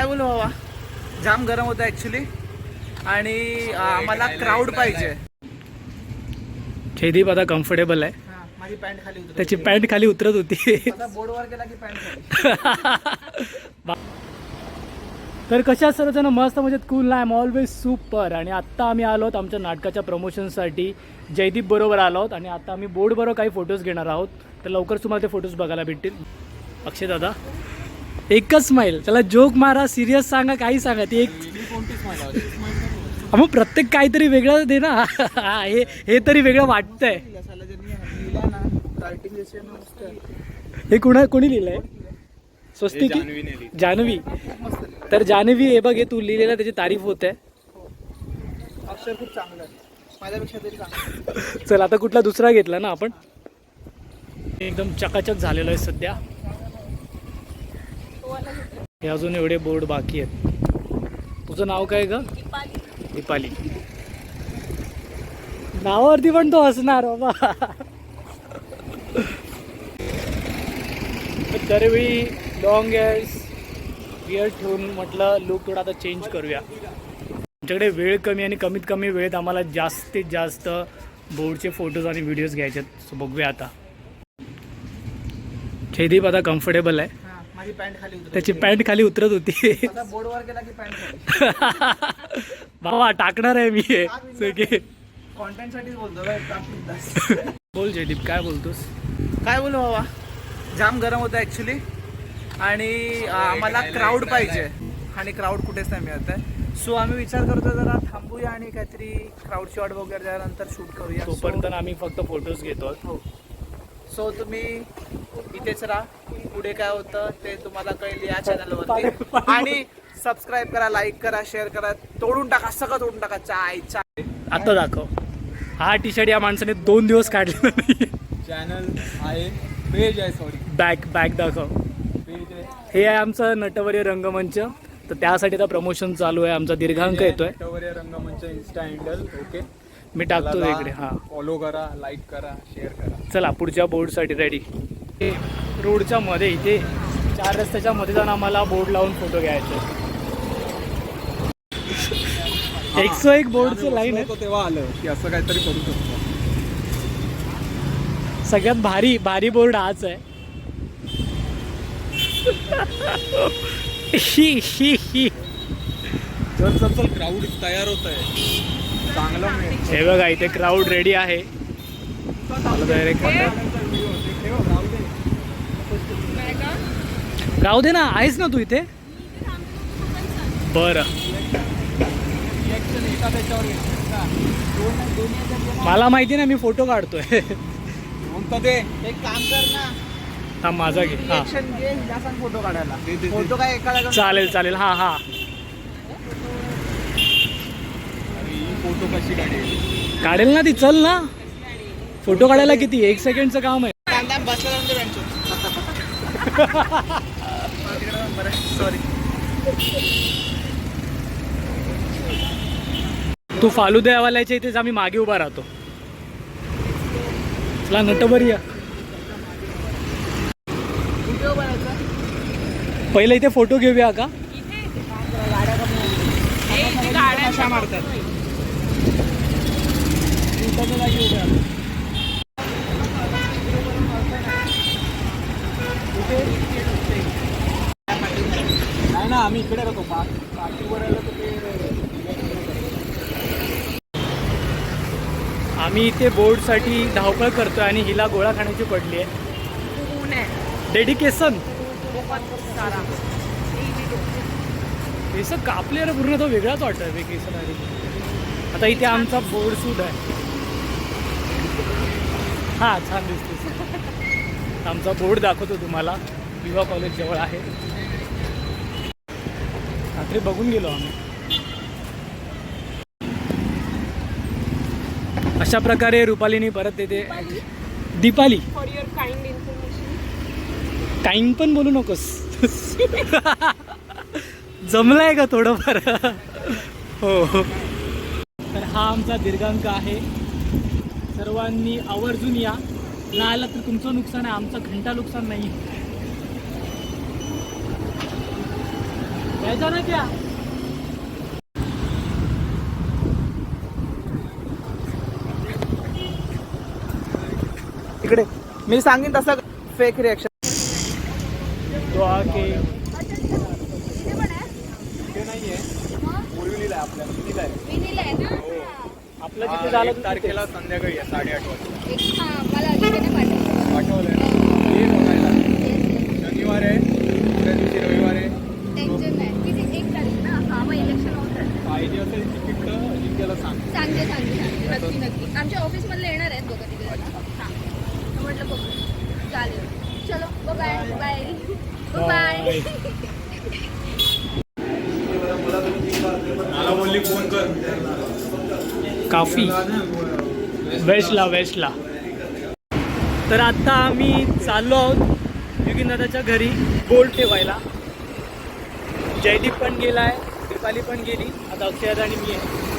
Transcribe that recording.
काय बोलू बाबा? जाम गरम होतं ऍक्च्युली आणि आम्हाला क्राऊड पाहिजे. जयदीप आता कम्फर्टेबल आहे. हा, माझी पॅन्ट खाली उतरली. त्याची पॅन्ट खाली उतरत होती. आता बोर्डवर गेला की पॅन्ट खाली. तर कशा सर्वजण? मस्त म्हणजे cool I am always super आणि आत्ता आम्ही आलो आहोत आमच्या नाटकाच्या प्रमोशनसाठी जयदीप बरोबर आलो आहोत आणि आता आम्ही बोर्ड बरोबर काही फोटोज घेणार आहोत. तर लवकरच तुम्हाला ते फोटोज बघायला भेटतील. अक्षय दादा एकच स्माईल त्याला जोक मारा सिरियस सांगा काही सांगा. ती एक मग प्रत्येक काहीतरी वेगळं दे ना. हा, हे तरी वेगळं वाटतंय. हे कुणा कोणी लिहिलंय? स्वस्तिक? जानवी मस्त लिहिलं. तर जानवी हे बघ हे तू लिहिलेलं त्याची तारीफ होत. आहे अक्षर खूप चांगलं आहे. माझ्यापेक्षा तरी चांगलं आहे. चल आता कुठला दुसरा घेतला ना आपण? एकदम चकाचक झालेलो आहे सध्या. हे अजून एवढे बोर्ड बाकी आहेत. तुझं नाव काय ग? दीपाली. नावावरती पण तो असणार बाबा. तर दरवेळी लॉंग हेअर्स बिअर ठेवून म्हटलं लुक थोडा आता चेंज करूया. आमच्याकडे वेळ कमी आणि कमीत कमी वेळेत आम्हाला जास्तीत जास्त बोर्डचे फोटोज आणि व्हिडिओज घ्यायचे आहेत सो बघूया आता. जयदीप आता कम्फर्टेबल आहे. माझी पॅन्ट खाली उतरली. त्याची पॅन्ट खाली उतरत होती. आता बोर्डवर गेला की पॅन्ट खाली. बाबा टाकणार आहे मी हे. सगळे. कॉन्टेंट साठीच बोलतो बाय, टाक बिंदास. बोल जयदीप काय बोलतोस? काय बोलू बाबा जाम गरम होतं ऍक्च्युली आणि अं, आम्हाला क्राऊड पाहिजे. आणि क्राऊड कुठेच नाही मिळत आहे. सो आम्ही विचार करतो जरा थांबूया आणि काहीतरी क्राऊड शॉट वगैरे त्यानंतर शूट करूया. तोपर्यंत आम्ही फक्त फोटोज घेतो हो. सो तुम्ही इथेच राहा. पुढे काय होतं ते तुम्हाला कळेल या चॅनलवरती आणि सबस्क्राईब करा लाईक करा शेअर करा. तोडून टाका सगळं तोडून टाका. चाय चाय. आता दाखव. हा टी शर्ट या माणसाने दोन दिवस काढलेला नाही चॅनल आहे. पेज आहे सॉरी बॅक बॅक दाखव. पेज आहे. हे आहे आमचं नटवर्य रंगमंच. तर त्यासाठी आता प्रमोशन चालू आहे. आमचा दीर्घांक येतोय. नटवर्य रंगमंच इन्स्टा हँडल ओके मी टाकतो इकडे हां. फॉलो करा लाईक करा शेअर करा. चला पुढच्या बोर्डसाठी रेडी रोडच्या मध्ये इथे चार रस्त्याच्या मध्ये जाऊन आम्हाला बोर्ड लावून फोटो घ्यायचे. एकशे एक बोर्डचं लाईन आहे. तेव्हा आलं की असं काहीतरी करू शकतो. सगळ्यात भारी भारी बोर्ड हाच आहे. ही ही ही. चल चल चल क्राऊड तयार होत आहे हे बघा इथे क्राऊड रेडी आहे. राहू दे ना आहेस ना तू इथे? बरं. मला माहिती ना मी फोटो काढतोय. कोणतं ते एक काम कर ना हा माझा घे हा फोटो काढायला चालेल चालेल. हा हा आणि ही फोटो कशी काढेल? काढेल ना ती चल ना. फोटो काढायला किती? एक सेकंडचं काम आहे. तू फालुद्यावाल्याच्या इथेच आम्ही मागे उभा राहतो. चला नटभर या. पहिले इथे फोटो घेऊया का? मारतात नाही ना आम्ही इकडे राहतो पार्क पार्टीवर आलं तर ते आम्ही इथे बोर्डसाठी धावपळ करतोय आणि हिला गोळा खाण्याची पडली आहे. डेडिकेशन केस कापले रे पूर्ण तो वेगळाच वाटतोय बे केस आधी आता इथे आमचा बोर्ड सूट आहे. हा छान दिसते आमचा बोर्ड दाखवतो तुम्हाला. विवा कॉलेज जवळ आहे. रात्री बघून गेलो आम्ही. अशा प्रकारे रुपालीनी परत येते. दीपाली. टाइम पण बोलू नकोस. जमलाय का थोडंफार? हो. हो तर हा आमचा दीर्घांक आहे. सर्वांनी आवर्जून या. ना आला तर तुमचं नुकसान आहे. आमचं घंटा नुकसान नाही. यायचा ना क्या इकडे. मी सांगेन तसं फेक रिॲक्शन तो आके आपलं जिथे झालं एक तारखेला संध्याकाळी आहे साडेआठ वाजता. मला पाठवलंय. ये बघायला. शनिवार आहे दुसऱ्या दिवशी रविवार आहे. हा पाहिजे असेल तिकीट तर अजिंक्यला सांग आमच्या ऑफिसमधले येणार आहेत हां. म्हटलं बघू. चालेल. चलो बाय बाय बाय मला बोलली फोन कर. काफी. वेस्टला वेस्टला तर आता आम्ही चाललो आहोत युगिन दादाच्या घरी बोर्ड ठेवायला. जयदीप पण गेला आहे दीपाली पण गेली. आता अक्षयदा आणि मी आहे.